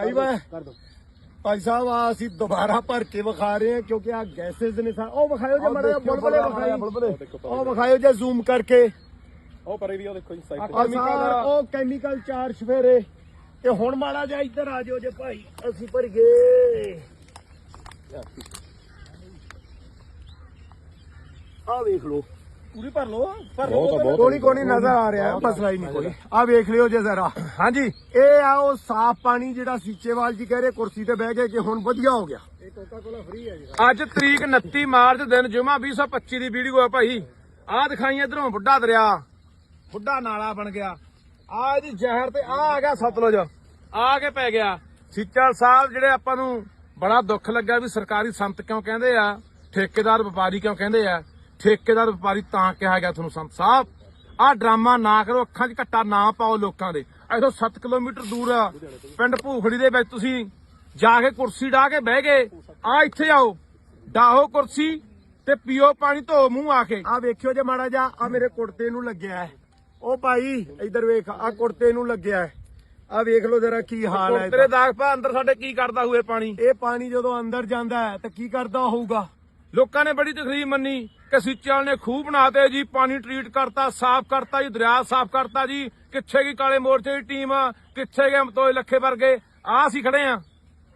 ਭਾਈ ਮੈਂ ਕਰ ਦੋ। ਭਾਈ ਸਾਹਿਬ ਆ ਅਸੀਂ ਦੁਬਾਰਾ ਭਰ ਕੇ ਵਿਖਾ ਰਹੇ ਹਾਂ ਕਿਉਂਕਿ ਆ ਗੈਸਸ ਨੇ ਸਾ ਉਹ ਵਿਖਾਇਓ ਜੇ ਮੜਾ ਬੁਲਬੁਲੇ ਵਿਖਾਈ। ਉਹ ਵਿਖਾਇਓ ਜੇ ਜ਼ੂਮ ਕਰਕੇ। ਉਹ ਪਰੇ ਵੀ ਉਹ ਦੇਖੋ ਜੀ ਸਾਰ ਉਹ ਕੈਮੀਕਲ ਚਾਰ ਸਫੇਰੇ ਤੇ ਹੁਣ ਮਾੜਾ ਜਿਹਾ ਇੱਧਰ ਆ ਜਾਓ ਜੇ ਭਾਈ ਅਸੀਂ ਭਰ ਗਏ। ਆ ਵੇਖ ਲਓ। ਪੂਰੀ ਭਰ ਲਓ। ਭਰ ਕੋਣੀ ਕੋਣੀ ਨਜ਼ਰ ਆ ਰਿਹਾ ਹੈ ਮਸਲਾ ਹੀ ਨਹੀਂ ਕੋਈ। ਆ ਵੇਖ ਲਿਓ ਜੇ ਜ਼ਰਾ। ਹਾਂਜੀ ਇਹ ਆ ਉਹ ਸਾਫ਼ ਪਾਣੀ ਜਿਹੜਾ ਸੀਚੇਵਾਲ ਜੀ ਕਹਿ ਰਹੇ ਕੁਰਸੀ ਤੇ ਬਹਿ ਕੇ ਕਿ ਹੁਣ ਵਧੀਆ ਹੋ ਗਿਆ। ਇਹ ਕੋਕਾ ਕੋਲਾ ਫ੍ਰੀ ਹੈ ਜੀ। ਅੱਜ ਤਰੀਕ 29 ਮਾਰਚ ਦਿਨ ਜੁਮਾ 2025 ਦੀ ਵੀਡੀਓ ਆ ਭਾਈ। ਆਹ ਦਿਖਾਈ ਇਧਰੋਂ ਬੁੱਢਾ ਦਰਿਆ। ਬੁੱਢਾ ਨਾਲਾ ਬਣ ਗਿਆ। ਆ ਇਹਦੀ ਜ਼ਹਿਰ ਤੇ ਆ ਆ ਗਿਆ ਸਤਲੁਜ। ਆ ਕੇ ਪੈ ਗਿਆ। ਸਿੱਚਲ ਸਾਹਿਬ ਜਿਹੜੇ ਆਪਾਂ ਨੂੰ ਬੜਾ ਦੁੱਖ ਲੱਗਾ ਵੀ ਸਰਕਾਰੀ ਸੰਤ ਕਿਉਂ ਕਹਿੰਦੇ ਆ ਠੇਕੇਦਾਰ ਵਪਾਰੀ ਕਿਉਂ ਕਹਿੰਦੇ ਆ ਠੇਕੇਦਾਰ ਵਪਾਰੀ ਤਾਂ ਕਿਹਾ ਗਿਆ ਤੁਹਾਨੂੰ ਸੰਤ ਸਾਹਿਬ। ਆਹ ਡਰਾਮਾ ਨਾ ਕਰੋ ਅੱਖਾਂ 'ਚ ਘੱਟਾ ਨਾ ਪਾਓ ਲੋਕਾਂ ਦੇ। ਇਥੋਂ 7 ਕਿਲੋਮੀਟਰ ਦੂਰ ਆ ਪਿੰਡ ਭੂਖੜੀ ਦੇ ਵਿੱਚ ਤੁਸੀਂ ਜਾ ਕੇ ਕੁਰਸੀ ਢਾ ਕੇ ਬਹਿ ਗਏ। ਆ ਇੱਥੇ ਆਓ ਡਾਹੋ ਕੁਰਸੀ ਤੇ ਪੀਓ ਪਾਣੀ ਧੋ ਮੂੰਹ ਆ ਕੇ। ਆ ਵੇਖਿਓ ਜੇ ਮਾੜਾ ਜਾ ਆ ਮੇਰੇ ਕੁੜਤੇ ਨੂੰ ਲੱਗਿਆ ਹੈ। ਉਹ ਭਾਈ ਇੱਧਰ ਵੇਖ ਆ ਕੁੜਤੇ ਨੂੰ ਲੱਗਿਆ ਹੈ। ਆ ਵੇਖ ਲਓ ਜਰਾ ਕੀ ਹਾਲ ਹੈ ਤੇਰੇ। ਦਾਗ ਪਾ ਅੰਦਰ ਸਾਡੇ ਕੀ ਕਰਦਾ ਹੋਏ ਪਾਣੀ? ਇਹ ਪਾਣੀ ਜਦੋਂ ਅੰਦਰ ਜਾਂਦਾ ਹੈ ਤਾਂ ਕੀ ਕਰਦਾ ਹੋਊਗਾ? ਲੋਕਾਂ ਨੇ ਬੜੀ ਤਕਲੀਫ ਮੰਨੀ ਕਿ ਸਿੱਚਲ ਨੇ ਖੂਹ ਬਣਾਤੇ ਜੀ ਪਾਣੀ ਟ੍ਰੀਟ ਕਰਤਾ ਸਾਫ਼ ਕਰਤਾ ਜੀ ਦਰਿਆ ਸਾਫ਼ ਕਰਤਾ ਜੀ। ਕਿੱਥੇ ਗਈ ਕਾਲੇ ਮੋਰਚੇ ਦੀ ਟੀਮ ਕਿੱਥੇ ਗਏ ਮਤੋਏ ਲੱਖੇ ਵਰਗੇ? ਆਹ ਅਸੀਂ ਖੜੇ ਆ।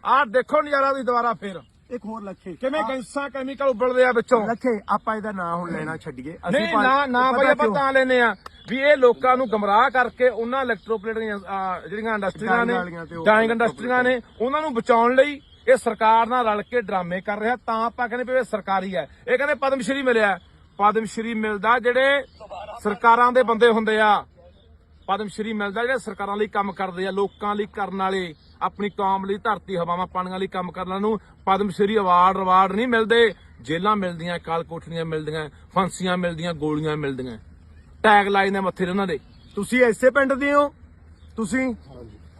ਆਹ ਦੇਖੋ ਨਜ਼ਾਰਾ ਤੁਸੀਂ ਦੁਬਾਰਾ ਫੇਰ। ਇੱਕ ਹੋਰ ਲੱਖੇ। ਕਿਵੇਂ ਗੈਂਸਾ ਕੈਮੀਕਲ ਉਬਲਦੇ ਆ ਵਿੱਚੋਂ? ਲੱਖੇ ਆਪਾਂ ਇਹਦਾ ਨਾਂ ਹੁਣ ਲੈਣਾ ਛੱਡੀਏ। ਨਹੀਂ ਪਾ- ਨਾ ਨਾ ਭਾਈ ਆਪਾਂ? ਤਾਂ ਲੈਨੇ ਆ ਵੀ ਇਹ ਲੋਕਾਂ ਨੂੰ ਗਮਰਾਹ ਕਰਕੇ ਉਹਨਾਂ ਇਲੈਕਟ੍ਰੋਪਲੇਟ ਜਿਹੜੀਆਂ ਇੰਡਸਟਰੀਆਂ ਨੇ ਡਾਈਂਗ ਇੰਡਸਟਰੀਆਂ ਨੇ ਉਹਨਾਂ ਨੂੰ ਬਚਾਉਣ ਲਈ ਇਹ ਸਰਕਾਰ ਨਾਲ ਰਲ ਕੇ ਡਰਾਮੇ ਕਰ ਰਿਹਾ, ਤਾਂ ਆਪਾਂ ਕਹਿੰਦੇ ਵੀ ਇਹ ਸਰਕਾਰੀ ਹੈ। ਇਹ ਕਹਿੰਦੇ ਪਦਮ ਸ਼੍ਰੀ ਮਿਲਿਆ। ਪਦਮ ਸ਼੍ਰੀ ਮਿਲਦਾ ਜਿਹੜੇ ਸਰਕਾਰਾਂ ਦੇ ਬੰਦੇ ਹੁੰਦੇ ਆ। ਪਦਮ ਸ਼੍ਰੀ ਮਿਲਦਾ ਜਿਹੜੇ ਸਰਕਾਰਾਂ ਲਈ ਕੰਮ ਕਰਦੇ ਆ, ਲੋਕਾਂ ਲਈ ਕਰਨ ਵਾਲੇ, ਆਪਣੀ ਕੌਮ ਲਈ ਧਰਤੀ ਹਵਾਵਾਂ ਪਾਣੀਆਂ ਲਈ ਕੰਮ ਕਰਨ ਵਾਲਿਆਂ ਨੂੰ ਪਦਮ ਸ਼੍ਰੀ ਅਵਾਰਡ ਰਿਵਾਰਡ ਨਹੀਂ ਮਿਲਦੇ। ਜੇਲਾਂ ਮਿਲਦੀਆਂ ਕਾਲ ਕੋਠੜੀਆਂ ਮਿਲਦੀਆਂ, ਫਾਂਸੀਆਂ ਮਿਲਦੀਆਂ, ਗੋਲੀਆਂ ਮਿਲਦੀਆਂ। ਟੈਗ ਲਾਈਨ ਨੇ ਮੱਥੇ ਤੇ ਉਹਨਾਂ ਦੇ। ਤੁਸੀਂ ਐਸੇ ਪਿੰਡ ਦੇ ਹੋ? ਤੁਸੀਂ?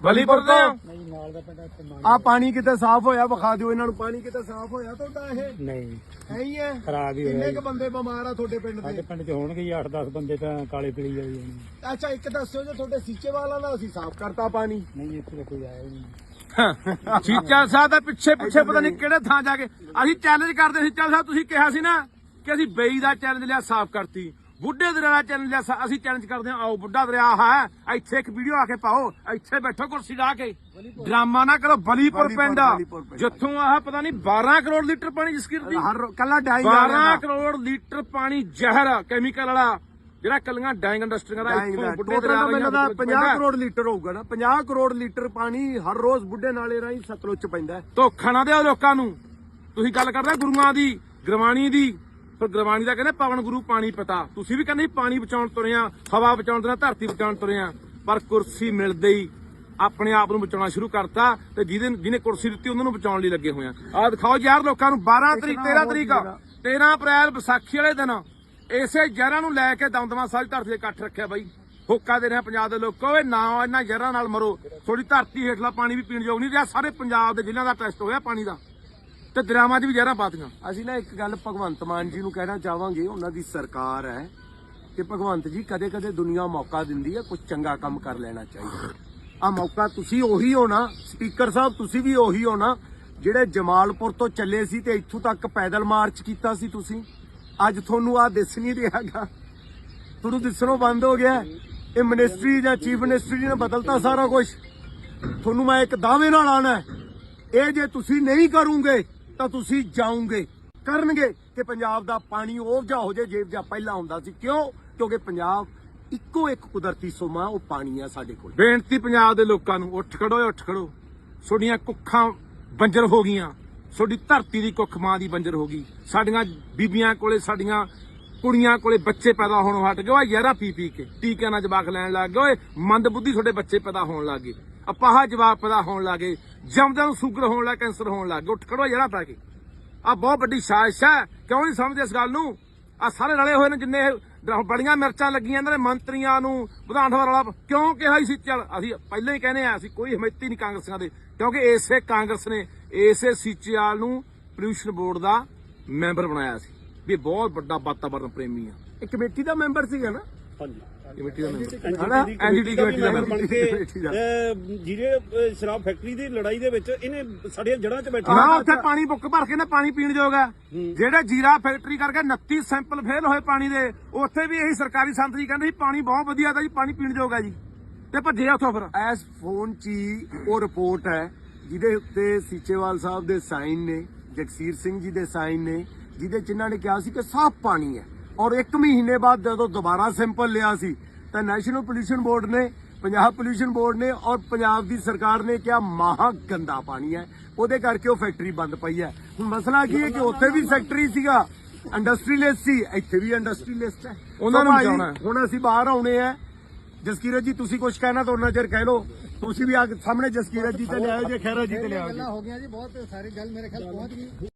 ਬਲੀਪੁਰ ਦੇ ਆ ਨਹੀਂ ਨਾਲ ਦਾ ਪਿੰਡ ਆ ਪਾਣੀ ਕਿਤੇ ਸਾਫ਼ ਹੋਇਆ ਵਿਖਾ ਦਿਓ ਇਹਨਾਂ ਨੂੰ ਪਾਣੀ ਕਿਤੇ ਸਾਫ਼ ਹੋਇਆ ਤੁਹਾਡਾ ਇਹ? ਨਹੀਂ। ਹੈ ਹੀ ਹੈ। ਖਰਾਬ ਹੀ ਕਿੰਨੇ ਹੋਇਆ ਕ ਬੰਦੇ ਬਿਮਾਰ ਆ ਤੁਹਾਡੇ ਪਿੰਡ ਸਾਡੇ ਦੇ ਪਿੰਡ 'ਚ ਹੋਣਗੇ ਜੀ 8-10 ਬੰਦੇ ਤਾਂ ਕਾਲੇ ਪੀਲੀ ਵਾਲੀ ਹੋਣੀ ਅੱਛਾ ਇੱਕ ਦੱਸਿਓ ਜੇ ਤੁਹਾਡੇ ਸੀਚੇ ਵਾਲਾ ਦਾ ਅਸੀਂ ਸਾਫ਼ ਕਰਤਾ ਪਾਣੀ। ਨਹੀਂ ਇੱਥੇ ਤਾਂ ਕੋਈ ਆਇਆ ਹੀ ਨਹੀਂ। ਸੀਚਾ ਸਾਹਿਬ ਦਾ ਪਿੱਛੇ ਪਿੱਛੇ ਪਤਾ ਨਹੀਂ ਕਿਹੜੇ ਥਾਂ ਜਾ ਕੇ ਅਸੀਂ ਚੈਲੰਜ ਕਰਦੇ ਸੀ ਸੀਚਾ ਸਾਹਿਬ ਤੁਸੀਂ ਕਿਹਾ ਸੀ ਨਾ ਕਿ ਅਸੀਂ ਬਈ ਦਾ ਚੈਲੰਜ ਲਿਆ ਸਾਫ਼ ਕਰਤੀ। ਬੁੱਢੇ ਦਰਿਆ ਦਾ ਅਸੀਂ ਚੈਲੰਜ ਕਰਦੇ ਹਾਂ ਆਓ ਬੁੱਢਾ ਦਰਿਆ ਹੈ ਇੱਥੇ ਇੱਕ ਵੀਡੀਓ ਆ ਕੇ ਪਾਓ ਇੱਥੇ ਬੈਠੋ ਕੁਰਸੀ ਢਾ ਕੇ। ਡਰਾਮਾ ਨਾ ਕਰੋ ਬਲੀਪੁਰ ਪਿੰਡ। ਜਿੱਥੋਂ ਆਹ ਪਤਾ ਨਹੀਂ 12 ਕਰੋੜ ਲੀਟਰ ਪਾਣੀ ਜਸਕੀਰ ਦੀ ਹਰ ਰੋ- ਕੱਲਾ ਡਾਈ 12 ਕਰੋੜ ਲੀਟਰ ਪਾਣੀ ਜ਼ਹਿਰ ਕੈਮੀਕਲ ਵਾਲਾ। ਜਿਹੜਾ ਕੱਲੀਆਂ ਡਾਈਂਗ ਇੰਡਸਟਰੀਆਂ ਦਾ ਇੱਥੋਂ ਦਾ। ਬੁੱਢੇ ਦਰਿਆ ਲੱਗਦਾ 50 ਕਰੋੜ ਲੀਟਰ ਹੋਊਗਾ ਨਾ। 50 ਕਰੋੜ ਲੀਟਰ ਪਾਣੀ ਹਰ ਰੋਜ਼ ਬੁੱਢੇ ਨਾਲੇ ਰਾਹੀਂ ਸਤਲੁਜ ਚ ਪੈਂਦਾ। ਧੋਖਾ ਨਾ ਦਿਓ ਲੋਕਾਂ ਨੂੰ। ਤੁਸੀਂ ਗੱਲ ਕਰਦੇ ਗੁਰੂਆਂ ਦੀ ਗੁਰਬਾਣੀ ਦੀ। ਪਰ ਗੁਰਬਾਣੀ ਦਾ ਕਹਿੰਦੇ ਪਵਨ ਗੁਰੂ ਪਾਣੀ ਪਤਾ। ਤੁਸੀਂ ਵੀ ਕਹਿੰਦੇ ਪਾਣੀ ਬਚਾਉਣ ਤੁਰੇ ਆ ਹਵਾ ਬਚਾਉਣ ਤੁਰੇ ਆ ਧਰਤੀ ਬਚਾਉਣ ਤੁਰੇ ਆ ਪਰ ਕੁਰਸੀ ਮਿਲਦੇ ਹੀ ਆਪਣੇ ਆਪ ਨੂੰ ਬਚਾਉਣਾ ਸ਼ੁਰੂ ਕਰਤਾ ਤੇ ਜਿਹਦੇ ਜਿਹਨੇ ਕੁਰਸੀ ਦਿੱਤੀ ਉਹਨਾਂ ਨੂੰ ਬਚਾਉਣ ਲਈ ਲੱਗੇ ਹੋਏ ਆ। ਦਿਖਾਓ ਯਾਰ ਲੋਕਾਂ ਨੂੰ 12 ਤਰੀਕ 13 ਤਰੀਕ 13 ਅਪ੍ਰੈਲ ਵਿਸਾਖੀ ਵਾਲੇ ਦਿਨ। ਇਸੇ ਜ਼ਹਿਰਾਂ ਨੂੰ ਲੈ ਕੇ ਦਮਦਮਾ ਸਾਹਿਬ ਧਰਤੀ ਤੇ ਇਕੱਠ ਰੱਖਿਆ ਬਾਈ। ਹੋਕਾ ਦੇ ਰਿਹਾ ਪੰਜਾਬ ਦੇ ਲੋਕੋ ਓਏ ਨਾ ਇਹਨਾਂ ਜ਼ਹਿਰਾਂ ਨਾਲ ਮਰੋ। ਥੋੜੀ ਧਰਤੀ ਹੇਠਲਾ ਪਾਣੀ ਵੀ ਪੀਣ ਯੋਗ ਨਹੀਂ ਰਿਹਾ ਸਾਰੇ ਪੰਜਾਬ ਦੇ ਜ਼ਿਲ੍ਹਿਆਂ ਦਾ ਟੈਸਟ ਹੋਇਆ ਪਾਣੀ ਦਾ। ਤੇ ਦਰਿਆਵਾਂ 'ਚ ਵੀ ਜ਼ਹਿਰਾਂ ਪਾਤੀਆਂ। ਅਸੀਂ ਨਾ ਇੱਕ ਗੱਲ ਭਗਵੰਤ ਮਾਨ ਜੀ ਨੂੰ ਕਹਿਣਾ ਚਾਹਾਂਗੇ, ਉਹਨਾਂ ਦੀ ਸਰਕਾਰ ਹੈ ਕਿ ਭਗਵੰਤ ਜੀ ਕਦੇ ਕਦੇ ਦੁਨੀਆ ਮੌਕਾ ਦਿੰਦੀ ਹੈ ਕੁਝ ਚੰਗਾ ਕੰਮ ਕਰ ਲੈਣਾ ਚਾਹੀਦਾ। ਆ ਮੌਕਾ ਤੁਸੀਂ ਉਹੀ ਹੋ ਨਾ, ਸਪੀਕਰ ਸਾਹਿਬ ਤੁਸੀਂ ਵੀ ਉਹੀ ਹੋ ਨਾ, ਜਿਹੜੇ ਜਮਾਲਪੁਰ ਤੋਂ ਚੱਲੇ ਸੀ ਤੇ ਇੱਥੋਂ ਤੱਕ ਪੈਦਲ ਮਾਰਚ ਕੀਤਾ ਸੀ ਤੁਸੀਂ। ਅੱਜ ਤੁਹਾਨੂੰ ਆ ਦਿਸ ਨਹੀਂ ਰਿਹਾਗਾ ਤੁਹਾਨੂੰ ਦਿਸਣੋਂ ਬੰਦ ਹੋ ਗਿਆ। ਇਹ ਮਿਨਿਸਟਰੀ ਜਾਂ ਚੀਫ ਮਿਨਿਸਟਰੀ ਨੇ ਬਦਲਤਾ ਸਾਰਾ ਕੁਝ ਤੁਹਾਨੂੰ ਮੈਂ ਇੱਕ ਦਾਅਵੇ ਨਾਲ ਆਣਾ ਇਹ ਜੇ ਤੁਸੀਂ ਨਹੀਂ ਕਰੋਗੇ ਤਾਂ ਤੁਸੀਂ ਜਾਓਗੇ, ਕਰਨਗੇ ਕਿ ਪੰਜਾਬ ਦਾ ਪਾਣੀ ਉਹ ਜਿਹਾ ਹੋ ਜਾਏ ਜੇ ਜਿਹਾ ਪਹਿਲਾਂ ਹੁੰਦਾ ਸੀ। ਕਿਉਂ? ਕਿਉਂਕਿ ਪੰਜਾਬ ਇੱਕੋ ਇੱਕ ਕੁਦਰਤੀ ਸੋਮਾ, ਉਹ ਪਾਣੀ ਆ ਸਾਡੇ ਕੋਲ। ਬੇਨਤੀ ਪੰਜਾਬ ਦੇ ਲੋਕਾਂ ਨੂੰ, ਉੱਠ ਖੜੋ ਉੱਠ ਖੜੋ। ਤੁਹਾਡੀਆਂ ਕੁੱਖਾਂ ਬੰਜਰ ਹੋ ਗਈਆਂ। ਤੁਹਾਡੀ ਧਰਤੀ ਦੀ ਕੁੱਖ ਮਾਂ ਦੀ ਬੰਜਰ ਹੋ ਗਈ। ਸਾਡੀਆਂ ਬੀਬੀਆਂ ਕੋਲੇ, ਸਾਡੀਆਂ ਕੁੜੀਆਂ ਕੋਲੇ ਬੱਚੇ ਪੈਦਾ ਹੋਣ ਹਟ ਗਏ। ਆ ਯਾਰਾ ਪੀ ਪੀ ਕੇ। ਟੀਕਿਆਂ ਨਾਲ ਜਵਾਕ ਲੈਣ ਲੱਗ ਗਏ। ਓਏ ਮੰਦ ਬੁੱਧੀ ਤੁਹਾਡੇ ਬੱਚੇ ਪੈਦਾ ਹੋਣ ਲੱਗ ਗਏ। ਅਪਾਹ ਜਵਾਕ ਪੈਦਾ ਹੋਣ ਲੱਗ ਗਏ। ਜਮਦਿਆਂ ਨੂੰ ਸ਼ੂਗਰ ਹੋਣ ਲੱਗ, ਕੈਂਸਰ ਹੋਣ ਲੱਗ ਗਏ ਉੱਠ ਖੜੋ ਯਾਰਾ ਪੈ ਕੇ। ਆ ਬਹੁਤ ਵੱਡੀ ਸਾਜ਼ਿਸ਼ ਹੈ। ਕਿਉਂ ਨਹੀਂ ਸਮਝਦੇ ਇਸ ਗੱਲ ਨੂੰ? ਆ ਸਾਰੇ ਰਲੇ ਹੋਏ ਨੇ ਜਿੰਨੇ ਬੜੀਆਂ ਮਿਰਚਾਂ ਲੱਗੀਆਂ ਇਹਨਾਂ ਦੇ ਮੰਤਰੀਆਂ ਨੂੰ, ਵਿਧਾਨ ਸਭਾ ਵਾਲਾ ਕਿਉਂ ਕਿਹਾ ਸੀ ਚੱਲ ਅਸੀਂ ਪਹਿਲਾਂ ਹੀ ਕਹਿੰਦੇ ਆ ਅਸੀਂ ਕੋਈ ਹਮਾਇਤੀ ਨਹੀਂ ਕਾਂਗਰਸੀਆਂ ਦੇ। ਕਿਉਂਕਿ ਇਸੇ ਕਾਂਗਰਸ ਨੇ, ਇਸੇ ਸੀਚੇਵਾਲ ਨੂੰ ਪੋਲਿਊਸ਼ਨ ਬੋਰਡ ਦਾ ਮੈਂਬਰ ਬਣਾਇਆ ਸੀ। ਵੀ ਬਹੁਤ ਵੱਡਾ ਵਾਤਾਵਰਨ ਪ੍ਰੇਮੀ ਆ। ਇਹ ਕਮੇਟੀ ਦਾ ਮੈਂਬਰ ਸੀਗਾ ਨਾ? ਹਾਂਜੀ। ਕਮੇਟੀ ਦਾ ਮੈਂਬਰ ਹਨਾ? ਐਨਡੀਟੀ ਕਮੇਟੀ ਦਾ ਮੈਂਬਰ ਬਣ ਕੇ ਜਿਹੜੇ ਸ਼ਰਾਬ ਫੈਕਟਰੀ ਦੀ ਲੜਾਈ ਦੇ ਵਿੱਚ ਇਹਨੇ ਸਾਡੀਆਂ ਜੜ੍ਹਾਂ 'ਚ ਬੈਠੇ। ਨਾ ਉੱਥੇ ਪਾਣੀ ਬੁੱਕ ਭਰ ਕੇ ਨਾ ਪਾਣੀ ਪੀਣ ਜੋਗਾ ਜਿਹੜੇ ਜੀਰਾ ਫੈਕਟਰੀ ਕਰਕੇ 29 ਸੈਂਪਲ ਫੇਲ ਹੋਏ ਪਾਣੀ ਦੇ ਉੱਥੇ ਵੀ ਇਹੀ ਸਰਕਾਰੀ ਸੰਤਰੀ ਕਹਿੰਦੇ ਸੀ ਪਾਣੀ ਬਹੁਤ ਵਧੀਆ ਦਾ ਜੀ ਪਾਣੀ ਪੀਣ ਜੋਗਾ ਜੀ। ਤੇ ਭੱਜੇ ਉੱਥੋਂ ਫਿਰ। ਫੋਨ 'ਚ ਹੀ ਉਹ ਰਿਪੋਰਟ ਹੈ ਜਿਹਦੇ ਉੱਤੇ ਸੀਚੇਵਾਲ ਸਾਹਿਬ ਦੇ ਸਾਈਨ ਨੇ ਜਗਸੀਰ ਸਿੰਘ ਜੀ ਦੇ ਸਾਈਨ ਨੇ ਜਿਹਦੇ ਚ ਇਹਨਾਂ ਨੇ ਕਿਹਾ ਸੀ ਕਿ ਸਾਫ਼ ਪਾਣੀ ਹੈ। ਔਰ 1 ਮਹੀਨੇ ਬਾਅਦ ਜਦੋਂ ਦੁਬਾਰਾ ਸੈਂਪਲ ਲਿਆ ਸੀ ਤਾਂ ਨੈਸ਼ਨਲ ਪੋਲੂਸ਼ਨ ਬੋਰਡ ਨੇ ਪੰਜਾਬ ਪੋਲੂਸ਼ਨ ਬੋਰਡ ਨੇ ਔਰ ਪੰਜਾਬ ਦੀ ਸਰਕਾਰ ਨੇ ਕਿਹਾ ਮਹਾ ਗੰਦਾ ਪਾਣੀ ਹੈ। ਉਹਦੇ ਕਰਕੇ ਉਹ ਫੈਕਟਰੀ ਬੰਦ ਪਈ ਹੈ। ਹੁਣ ਮਸਲਾ ਕੀ ਹੈ ਕਿ ਉੱਥੇ ਵੀ ਫੈਕਟਰੀ ਸੀਗਾ ਇੰਡਸਟਰੀਲਿਸਟ ਸੀ ਇੱਥੇ ਵੀ ਇੰਡਸਟਰੀਲਿਸਟ ਹੈ। ਉਹਨਾਂ ਨੂੰ ਬਚਾਉਣਾ। ਹੁਣ ਅਸੀਂ ਬਾਹਰ ਆਉਣੇ ਆ ਜਸਕੀਰਤ ਜੀ ਤੁਸੀਂ ਕੁਝ ਕਹਿਣਾ ਤਾਂ ਉਹਨਾਂ ਚਿਰ ਕਹਿ ਲਓ। ਤੁਸੀਂ ਵੀ ਆ ਕੇ ਸਾਹਮਣੇ ਜਸਕੀਰਤ ਜੀ ਤੇ ਲਿਆਓ ਜੇ ਖੈਰਾ ਜੀ ਤੇ ਲਿਆਓ ਜੀ। ਹੋ ਗਿਆ ਜੀ ਬਹੁਤ ਸਾਰੀ ਗੱਲ ਮੇਰੇ ਖਿਆਲ ਪਹੁੰਚ ਗਈ।